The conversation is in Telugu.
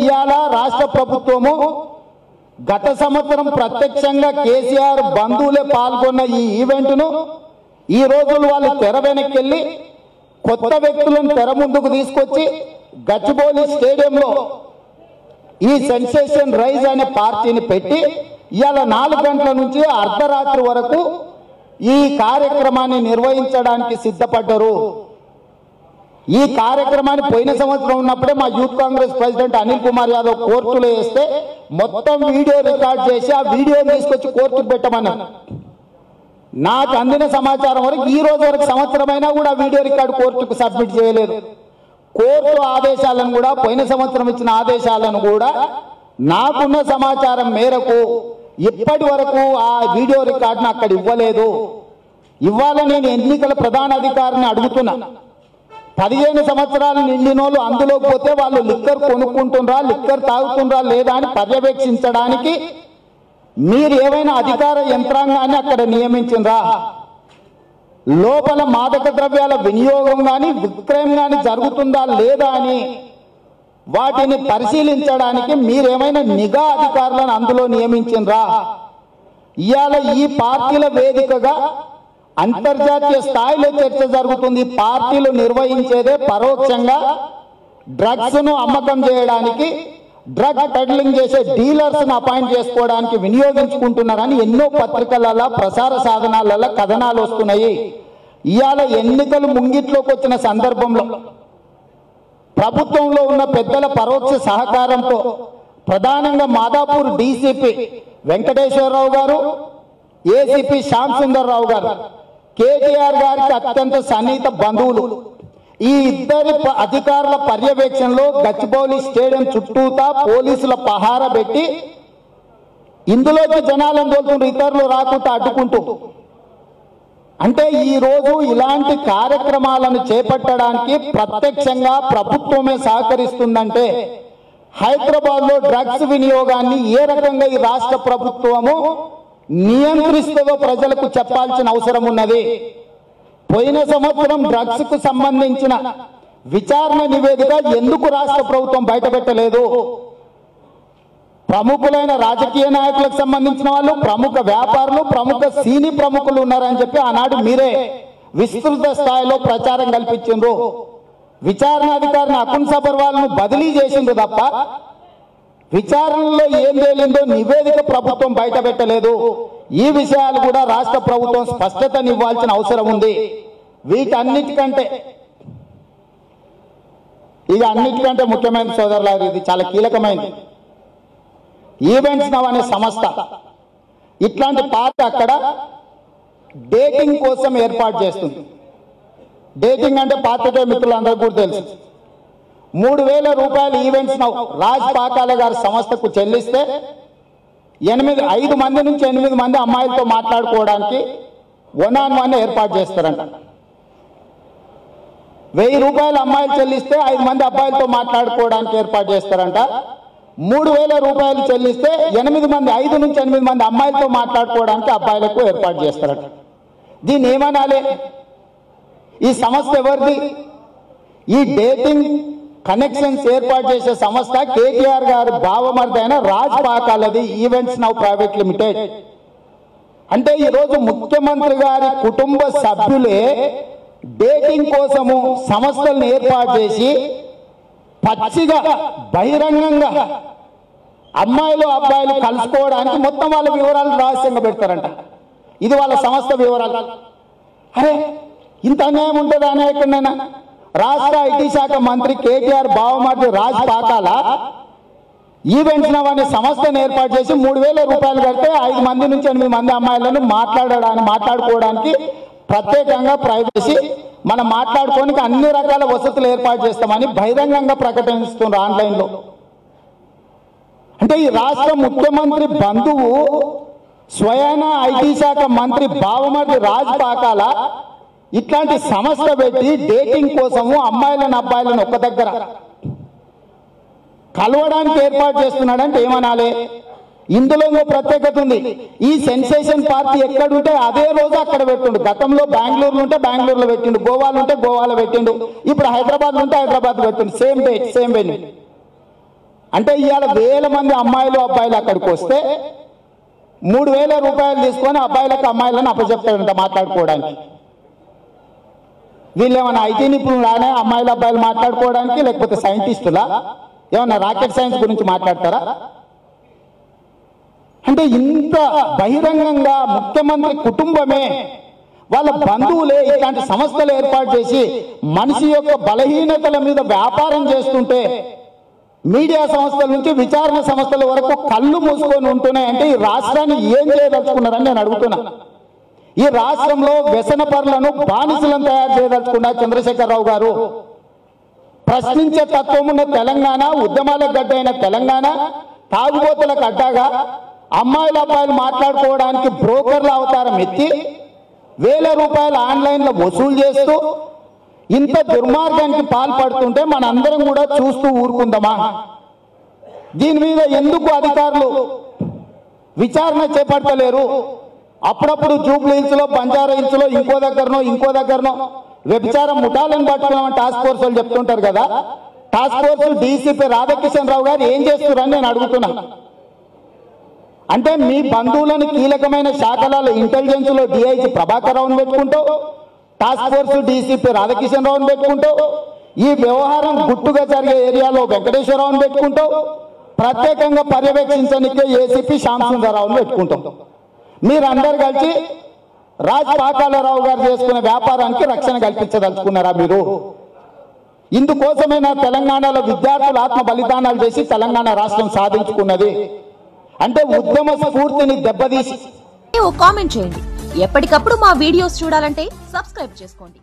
ఇవాళ రాష్ట్ర ప్రభుత్వము గత సంవత్సరం ప్రత్యక్షంగా కేసీఆర్ బంధువులే పాల్గొన్న ఈ ఈవెంట్ను ఈ రోజులు వాళ్ళు తెర వెనక్కి వెళ్ళి కొత్త వ్యక్తులను తెర ముందుకు తీసుకొచ్చి గచ్చిబౌలి స్టేడియంలో ఈ సెన్సేషన్ రైజ్ అనే పార్టీని పెట్టి ఇవాళ నాలుగు గంటల నుంచి అర్ధరాత్రి వరకు ఈ కార్యక్రమాన్ని నిర్వహించడానికి సిద్ధపడ్డారు. ఈ కార్యక్రమాన్ని పోయిన సంవత్సరం ఉన్నప్పుడే మా యూత్ కాంగ్రెస్ ప్రెసిడెంట్ అనిల్ కుమార్ యాదవ్ కోర్టులో వేస్తే మొత్తం వీడియో రికార్డ్ చేసి ఆ వీడియోని తీసుకొచ్చి కోర్టుకు పెట్టమన్నాను నాకు అందిన సమాచారం వరకు ఈ రోజు వరకు సంవత్సరమైనా కూడా వీడియో రికార్డు కోర్టుకు సబ్మిట్ చేయలేదు. కోర్టు ఆదేశాలను కూడా పోయిన సంవత్సరం ఇచ్చిన ఆదేశాలను కూడా నాకున్న సమాచారం మేరకు ఇప్పటి వరకు ఆ వీడియో రికార్డును అక్కడ ఇవ్వలేదు. ఇవ్వాలని నేను ఎన్నికల ప్రధాన అధికారిని అడుగుతున్నా. పదిహేను సంవత్సరాలు నిండినోళ్ళు అందులో పోతే వాళ్ళు లిక్కర్ కొనుక్కుంటుండ్రా లిక్కర్ తాగుతుండ్రా లేదా అని పర్యవేక్షించడానికి మీరు ఏమైనా అధికార యంత్రాంగాన్ని అక్కడ నియమించిండ్రా? లోపల మాదక ద్రవ్యాల వినియోగం కానీ విక్రయం కానీ జరుగుతుందా లేదా అని వాటిని పరిశీలించడానికి మీరేమైనా నిఘా అధికారులను అందులో నియమించిండ్రా? ఇవాళ ఈ పార్టీల వేదికగా అంతర్జాతీయ స్థాయిలో చర్చ జరుగుతుంది. పార్టీలు నిర్వహించేదే పరోక్షంగా డ్రగ్స్ను అమ్మకం చేయడానికి డ్రగ్ పెడ్లింగ్ చేసే డీలర్స్ను అపాయింట్ చేసుకోవడానికి వినియోగించుకుంటున్నారని ఎన్నో పత్రికలలో ప్రసార సాధనాలలో కథనాలు వస్తున్నాయి. ఇవాళ ఎన్నికలు ముంగిట్లోకి వచ్చిన సందర్భంలో ప్రభుత్వంలో ఉన్న పెద్దల పరోక్ష సహకారంతో ప్రధానంగా మాదాపూర్ డీసీపీ వెంకటేశ్వరరావు గారు ఏసీపీ శ్యామ్ సుందర్రావు గారు కేటీఆర్ గారికి అత్యంత సన్నిహిత బంధువులు. ఈ ఇద్దరి అధికారుల పర్యవేక్షణలో గచ్చిబౌలి స్టేడియం చుట్టూతా పోలీసుల పహార పెట్టి ఇందులోకి జనాలను తోలుతుండ్రు ఇతరులు రాకుండా అడ్డుకుంటూ. అంటే ఈ రోజు ఇలాంటి కార్యక్రమాలను చేపట్టడానికి ప్రత్యక్షంగా ప్రభుత్వమే సహకరిస్తుందంటే హైదరాబాద్లో డ్రగ్స్ వినియోగాన్ని ఏ రకంగా ఈ రాష్ట్ర ప్రభుత్వము నియంత్రిస్తుందో ప్రజలకు చెప్పాల్సిన అవసరం ఉన్నది. పోయిన సంవత్సరం డ్రగ్స్కు సంబంధించిన విచారణ నివేదిక ఎందుకు రాష్ట్ర ప్రభుత్వం బయటపెట్టలేదు? ప్రముఖులైన రాజకీయ నాయకులకు సంబంధించిన వాళ్ళు ప్రముఖ వ్యాపారులు ప్రముఖ సీని ప్రముఖులు ఉన్నారని చెప్పి ఆనాడు మీరే విస్తృత స్థాయిలో ప్రచారం కల్పించిండ్రు. విచారణ అధికారిని అకున్ సబర్వాల్ను బదిలీ చేసిండ్రు తప్ప విచారణలో ఏం తేలిందో నివేదిక ప్రభుత్వం బయట పెట్టలేదు ఈ విషయాలు కూడా రాష్ట్ర ప్రభుత్వం స్పష్టతనివ్వాల్సిన అవసరం ఉంది. వీటన్నిటికంటే ఇది అన్నిటికంటే ముఖ్యమైన సోదరులారు ఇది చాలా కీలకమైనది. ఈవెంట్స్ నవ్ అనే సంస్థ. ఇట్లాంటి పార్టీ అక్కడ డేటింగ్ కోసం ఏర్పాటు చేస్తుంది. డేటింగ్ అంటే పాత్రికేయ మిత్రులందరికీ కూడా తెలుసు. మూడు వేల రూపాయల ఈవెంట్స్ రాజ్ పాకాల గారి సంస్థకు చెల్లిస్తే ఎనిమిది ఐదు మంది నుంచి ఎనిమిది మంది అమ్మాయిలతో మాట్లాడుకోవడానికి వన్ ఆన్ వన్ ఏర్పాటు చేస్తారంట. వెయ్యి రూపాయలు అమ్మాయిలు చెల్లిస్తే ఐదు మంది అబ్బాయిలతో మాట్లాడుకోవడానికి ఏర్పాటు చేస్తారంట. మూడు వేల రూపాయలు చెల్లిస్తే ఎనిమిది మంది ఐదు నుంచి ఎనిమిది మంది అమ్మాయిలతో మాట్లాడుకోవడానికి అబ్బాయిలకు ఏర్పాటు చేస్తారట. దీన్ని ఏమనాలి? ఈ సంస్థ ఎవరిది? ఈ డేటింగ్ కనెక్షన్స్ ఏర్పాటు చేసే సంస్థ కేటీఆర్ గారి భావమర్దైన రాజ్ పాకాలది ఈవెంట్స్ నౌ ప్రైవేట్ లిమిటెడ్ అంటే ఈరోజు ముఖ్యమంత్రి గారి కుటుంబ సభ్యులే డేటింగ్ కోసము సంస్థలను ఏర్పాటు చేసి పచ్చిగా బహిరంగంగా అమ్మాయిలు అబ్బాయిలు కలుసుకోవడానికి మొత్తం వాళ్ళ వివరాలు రహస్యంగా పెడతారంట. ఇది వాళ్ళ సంస్థ వివరాలు. అరే ఇంత అన్యాయం ఉంటుందా అనే ఎక్కడైనా రాష్ట్ర ఐటీ శాఖ మంత్రి కేటీఆర్ బావమాటి రాజ్ పాకాల ఈవెంట్స్ అనే సంస్థను ఏర్పాటు చేసి మూడు వేల రూపాయలు కడితే ఐదు మంది నుంచి ఎనిమిది మంది అమ్మాయిలను మాట్లాడడానికి మాట్లాడుకోవడానికి ప్రత్యేకంగా ప్రైవసీ మనం మాట్లాడుకోనికి అన్ని రకాల వసతులు ఏర్పాటు చేస్తామని బహిరంగంగా ప్రకటిస్తున్నారు ఆన్లైన్లో. అంటే ఈ రాష్ట్ర ముఖ్యమంత్రి బంధువు స్వయాన ఐటీ శాఖ మంత్రి బావమటి రాజ్ పాకాల ఇట్లాంటి సంస్థ పెట్టి డేటింగ్ కోసము అమ్మాయిలను అబ్బాయిలను ఒక్క దగ్గర. కలవడానికి ఏర్పాటు చేస్తున్నాడంటే ఏమనాలి? ఇందులో ఇంకో ప్రత్యేకత ఉంది. ఈ సెన్సేషన్ పార్టీ ఎక్కడుంటే అదే రోజు అక్కడ పెట్టిండు. గతంలో బెంగళూరులో ఉంటే బెంగళూరులో పెట్టిండు. గోవాలో ఉంటే గోవాలో పెట్టిండు. ఇప్పుడు హైదరాబాద్ ఉంటే హైదరాబాద్ పెట్టిండు. Same date same venue. అంటే ఇవాళ వేల మంది అమ్మాయిలు అబ్బాయిలు అక్కడికి వస్తే మూడు వేల రూపాయలు తీసుకొని అబ్బాయిలకు అమ్మాయిలను అప్పచెప్తాడంట మాట్లాడుకోవడానికి. వీళ్ళు ఏమైనా ఐటీ నిపుణులానే అమ్మాయిలు అబ్బాయిలు మాట్లాడుకోవడానికి లేకపోతే సైంటిస్టులా? ఏమన్నా రాకెట్ సైన్స్ గురించి మాట్లాడతారా? అంటే ఇంత బహిరంగంగా ముఖ్యమంత్రి కుటుంబమే వాళ్ళ బంధువులే ఇట్లాంటి సంస్థలు ఏర్పాటు చేసి మనిషి యొక్క బలహీనతల మీద వ్యాపారం చేస్తుంటే మీడియా సంస్థల నుంచి విచారణ సంస్థల వరకు కళ్ళు మూసుకొని ఉంటున్నాయంటే ఈ రాష్ట్రాన్ని ఏం చేయదలుచుకున్నారని నేను అడుగుతున్నా. ఈ రాష్ట్రంలో వ్యసన పరులను బానిసలను తయారు చేయదలుచుకున్న చంద్రశేఖరరావు గారు ప్రశ్నించే తత్వం ఉన్న తెలంగాణ ఉద్యమాలకు గడ్డ అయిన తెలంగాణ తాగుబోతులకు అడ్డాగా అమ్మాయిల అబ్బాయిలు మాట్లాడుకోవడానికి బ్రోకర్ల అవతారం ఎత్తి వేల రూపాయలు ఆన్లైన్లో వసూలు చేస్తూ ఇంత దుర్మార్గానికి పాల్పడుతుంటే మనందరం కూడా చూస్తూ ఊరుకుందామా? దీని మీద ఎందుకు అధికారులు విచారణ చేపట్టలేరు అప్పుడప్పుడు జూబ్లీ హిల్స్లో బంజారా హిల్స్లో ఇంకో దగ్గరనో ఇంకో దగ్గరనో వ్యభిచారం ముఠాలను పట్టుకున్నామని టాస్క్ ఫోర్స్ వాళ్ళు చెప్తుంటారు కదా. Task force DCP Radhakishan Rao గారు ఏం చేస్తున్నారని నేను అడుగుతున్నా. అంటే మీ బంధువులను కీలకమైన శాఖలలో ఇంటెలిజెన్స్లో డిఐజీ ప్రభాకర్ రావును పెట్టుకుంటావు టాస్క్ ఫోర్స్ డీసీపీ రాధాకిషన్ రావును పెట్టుకుంటావు ఈ వ్యవహారం గుట్టుగా జరిగే ఏరియాలో వెంకటేశ్వరరావును పెట్టుకుంటావు ప్రత్యేకంగా పర్యవేక్షించడానికి ఏసీపీ శ్యామసుందరరావును పెట్టుకుంటాం. మీరందరు కలిసి రాజ్ పాకాలరావు గారు చేసుకునే వ్యాపారానికి రక్షణ కల్పించదలుచుకున్నారా మీరు? ఇందుకోసమైనా తెలంగాణలో విద్యార్థులు ఆత్మ బలిదానాలు చేసి తెలంగాణ రాష్ట్రం సాధించుకున్నది? అంటే ఉద్యమ స్ఫూర్తిని దెబ్బతీసి కామెంట్ చేయండి. ఎప్పటికప్పుడు మా వీడియోస్ చూడాలంటే సబ్స్క్రైబ్ చేసుకోండి.